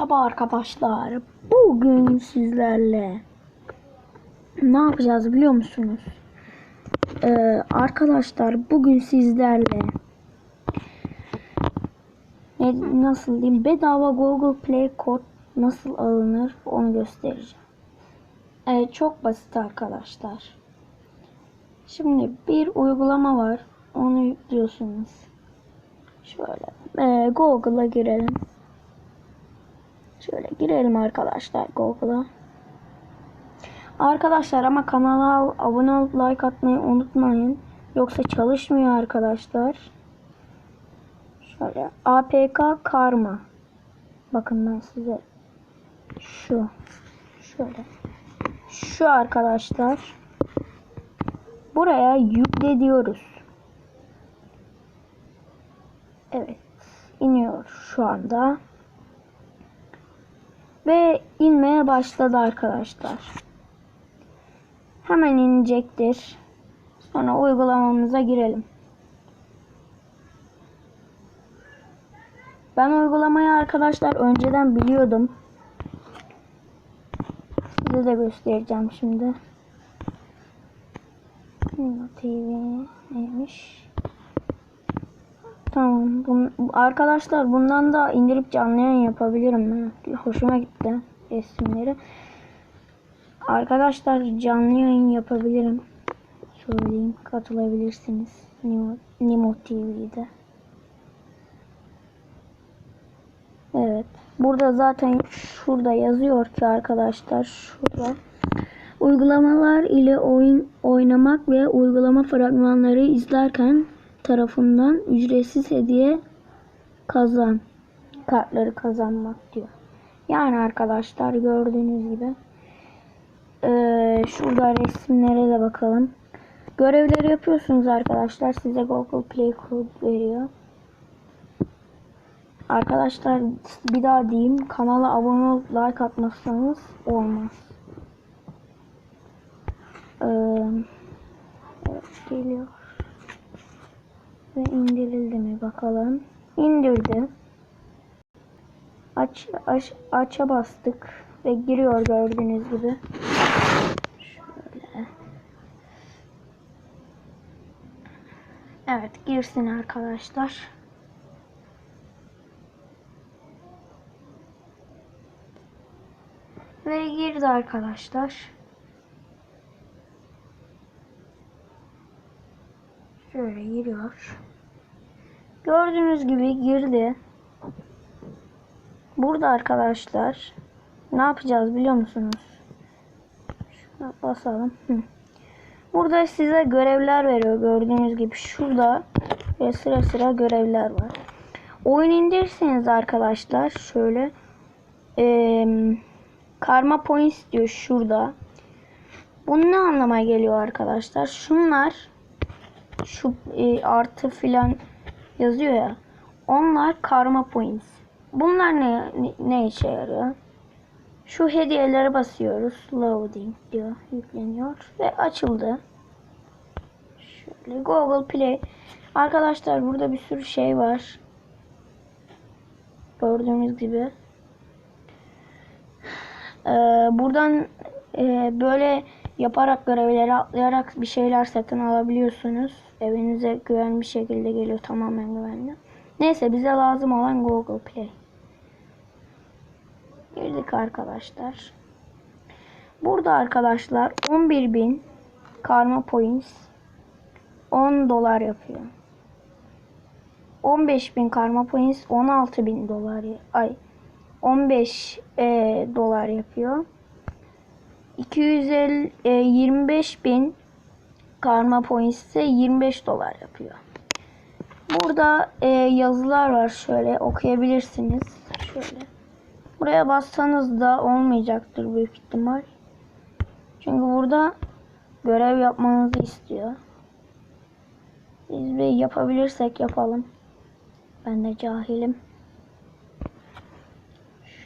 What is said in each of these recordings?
Merhaba arkadaşlar. Bugün sizlerle ne yapacağız biliyor musunuz? Ee, arkadaşlar bugün sizlerle ne, nasıl diyeyim bedava Google Play kod nasıl alınır onu göstereceğim. Evet çok basit arkadaşlar. Şimdi bir uygulama var. Onu yüklüyorsunuz. Şöyle ee, Google'a girelim. Şöyle girelim arkadaşlar Google'a. Arkadaşlar ama kanala abone olup like atmayı unutmayın. Yoksa çalışmıyor arkadaşlar. Şöyle APK Karma. Bakın ben size şu şöyle şu arkadaşlar buraya yükle diyoruz. Evet iniyor şu anda. Ve inmeye başladı arkadaşlar. Hemen inecektir. Sonra uygulamamıza girelim. Ben uygulamayı arkadaşlar önceden biliyordum. Size de göstereceğim şimdi. TV neymiş? Tamam. Bun, arkadaşlar bundan da indirip canlı yayın yapabilirim. Ben. Hoşuma gitti resimleri. Arkadaşlar canlı yayın yapabilirim. Söyleyeyim. Katılabilirsiniz. Nimo, Nimo TV'de. Evet. Burada zaten şurada yazıyor ki arkadaşlar şurada uygulamalar ile oyun oynamak ve uygulama fragmanları izlerken tarafından ücretsiz hediye kazan kartları kazanmak diyor. Yani arkadaşlar gördüğünüz gibi ee, şurada resimlere de bakalım. Görevleri yapıyorsunuz arkadaşlar. Size Google Play kod veriyor. Arkadaşlar bir daha diyeyim. Kanala abone olup like atmazsanız olmaz. Ee, evet geliyor. Ve indirildi mi bakalım. İndirdi. Aç, aç, aç'a bastık ve giriyor gördüğünüz gibi. Şöyle. Evet girsin arkadaşlar. Ve girdi arkadaşlar. Şöyle giriyor. Gördüğünüz gibi girdi. Burada arkadaşlar ne yapacağız biliyor musunuz? Şuna basalım. Burada size görevler veriyor gördüğünüz gibi. Şurada ve sıra sıra görevler var. Oyun indirirseniz arkadaşlar şöyle ee, karma points diyor şurada. Bu ne anlama geliyor arkadaşlar? Şunlar şu e, artı filan yazıyor ya. Onlar karma points. Bunlar ne, ne, ne işe yarıyor? Şu hediyelere basıyoruz. Loading diyor. Yükleniyor. Ve açıldı. Şöyle Google Play. Arkadaşlar burada bir sürü şey var. Gördüğünüz gibi. Ee, buradan e, böyle yaparak görevleri atlayarak bir şeyler satın alabiliyorsunuz. Evinize güvenli bir şekilde geliyor. Tamamen güvenli. Neyse bize lazım olan Google Play. Girdik arkadaşlar. Burada arkadaşlar 11.000 karma points 10 dolar yapıyor. 15.000 karma points 16.000 dolar ay 15 e, dolar yapıyor. 250 e, 25 bin karma points ise 25 dolar yapıyor. Burada e, yazılar var şöyle okuyabilirsiniz. Şöyle. Buraya bassanız da olmayacaktır büyük ihtimal. Çünkü burada görev yapmanızı istiyor. Biz bir yapabilirsek yapalım. Ben de cahilim.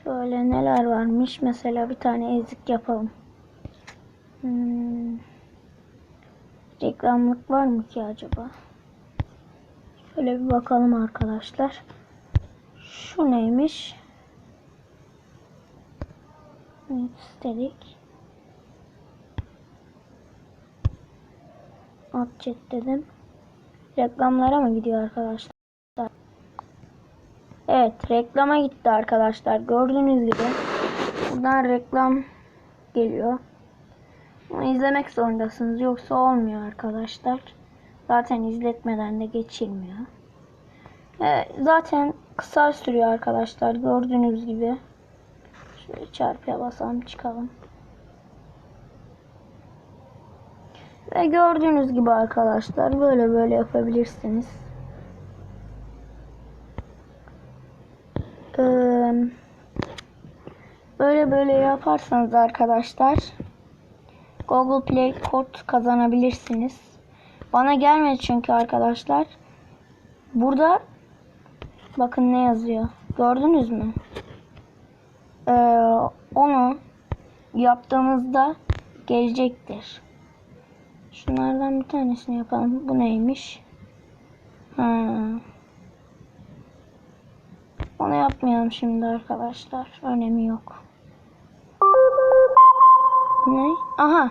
Şöyle neler varmış. Mesela bir tane ezik yapalım. Hmm. Reklamlık var mı ki acaba? Şöyle bir bakalım arkadaşlar. Şu neymiş? At chat dedim. Reklamlara mı gidiyor arkadaşlar? Evet reklama gitti arkadaşlar. Gördüğünüz gibi buradan reklam geliyor. Bunu izlemek zorundasınız. Yoksa olmuyor arkadaşlar. Zaten izletmeden de geçilmiyor. Evet, zaten kısa sürüyor arkadaşlar. Gördüğünüz gibi. Şöyle çarpıya basalım çıkalım. Ve gördüğünüz gibi arkadaşlar böyle böyle yapabilirsiniz. Ee, böyle böyle yaparsanız arkadaşlar Google Play kod kazanabilirsiniz. Bana gelmedi çünkü arkadaşlar. Burada bakın ne yazıyor. Gördünüz mü? Ee, onu yaptığımızda gelecektir. Şunlardan bir tanesini yapalım. Bu neymiş? Ha. Onu yapmayalım şimdi arkadaşlar. Önemi yok. Ne? Aha.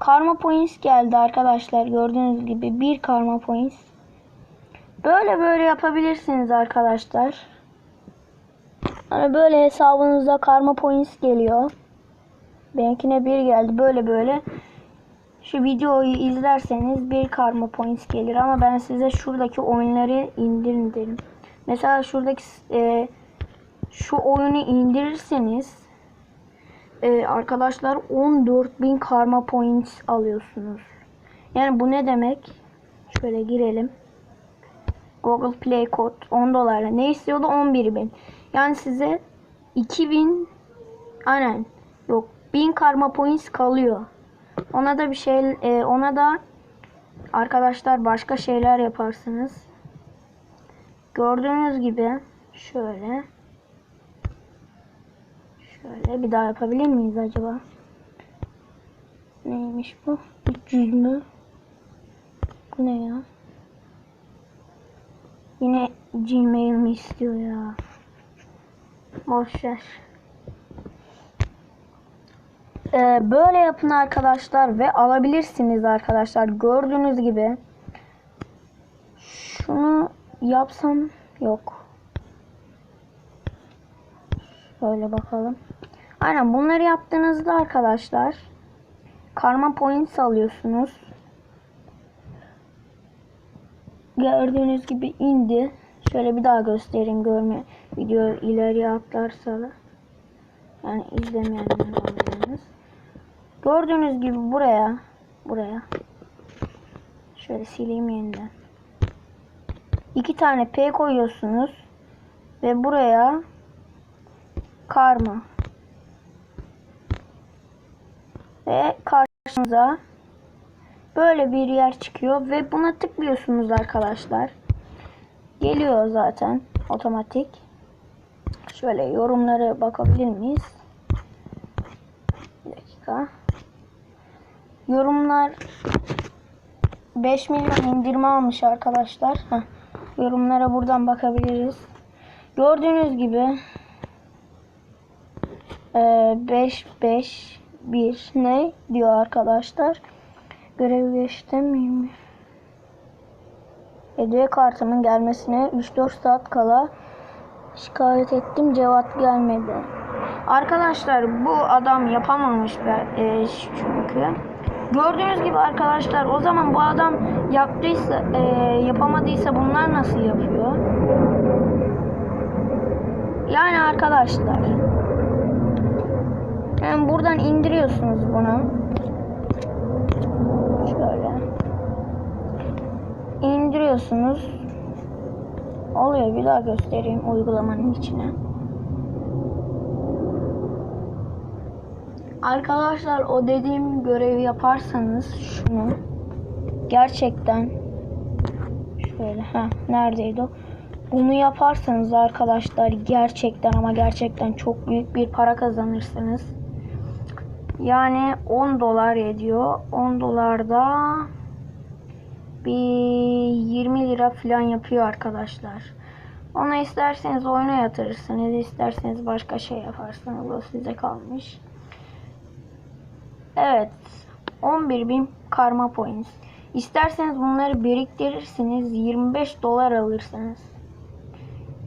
Karma points geldi arkadaşlar. Gördüğünüz gibi bir karma points. Böyle böyle yapabilirsiniz arkadaşlar. Hani böyle hesabınıza karma points geliyor. Benimkine bir geldi. Böyle böyle. Şu videoyu izlerseniz bir karma points gelir ama ben size şuradaki oyunları indirin derim. Mesela şuradaki e, şu oyunu indirirseniz e, arkadaşlar 14.000 karma points alıyorsunuz. Yani bu ne demek? Şöyle girelim. Google Play kod 10 dolarla. Ne istiyordu? 11.000. Yani size 2000 aynen yok 1000 karma points kalıyor. Ona da bir şey e, ona da arkadaşlar başka şeyler yaparsınız. Gördüğünüz gibi şöyle şöyle bir daha yapabilir miyiz acaba? Neymiş bu? 300 mü? Bu ne ya? Yine Gmail mi istiyor ya? Boş. Ee, böyle yapın arkadaşlar ve alabilirsiniz arkadaşlar. Gördüğünüz gibi. Şunu yapsam yok. Şöyle bakalım. Aynen bunları yaptığınızda arkadaşlar karma points alıyorsunuz. Gördüğünüz gibi indi. Şöyle bir daha göstereyim görme video ileriye atlarsa da. Yani izlemeyenler olabilirsiniz. Gördüğünüz gibi buraya buraya şöyle sileyim yeniden. İki tane P koyuyorsunuz ve buraya karma ve karşınıza böyle bir yer çıkıyor ve buna tıklıyorsunuz arkadaşlar. Geliyor zaten otomatik. Şöyle yorumlara bakabilir miyiz? Bir dakika. Yorumlar 5 milyon indirme almış arkadaşlar. Heh. Yorumlara buradan bakabiliriz. Gördüğünüz gibi 5 5 1 ne diyor arkadaşlar. Görev geçtim miyim? Hediye kartımın gelmesine 3-4 saat kala şikayet ettim cevap gelmedi. Arkadaşlar bu adam yapamamış ben e, çünkü. Gördüğünüz gibi arkadaşlar o zaman bu adam yaptıysa e, yapamadıysa bunlar nasıl yapıyor? Yani arkadaşlar yani buradan indiriyorsunuz bunu. Şöyle. indiriyorsunuz. Oluyor bir daha göstereyim uygulamanın içine. Arkadaşlar o dediğim görevi yaparsanız şunu gerçekten şöyle ha neredeydi o? Bunu yaparsanız arkadaşlar gerçekten ama gerçekten çok büyük bir para kazanırsınız. Yani 10 dolar ediyor. 10 dolarda bir 20 lira falan yapıyor arkadaşlar. Onu isterseniz oyuna yatırırsınız, isterseniz başka şey yaparsınız. O size kalmış. Evet. 11.000 karma points. İsterseniz bunları biriktirirsiniz. 25 dolar alırsınız.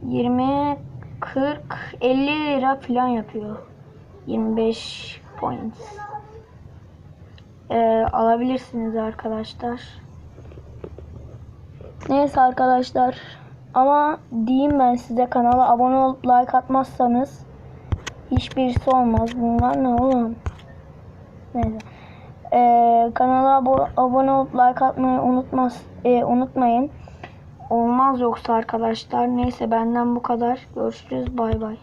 20 40 50 lira falan yapıyor. 25 points. Ee, alabilirsiniz arkadaşlar. Neyse arkadaşlar. Ama diyeyim ben size kanala abone olup like atmazsanız hiçbirisi olmaz. Bunlar ne oğlum? Neyse. Ee, kanala abo- abone olup like atmayı unutmaz, e, unutmayın. Olmaz yoksa arkadaşlar. Neyse benden bu kadar. Görüşürüz. Bay bay.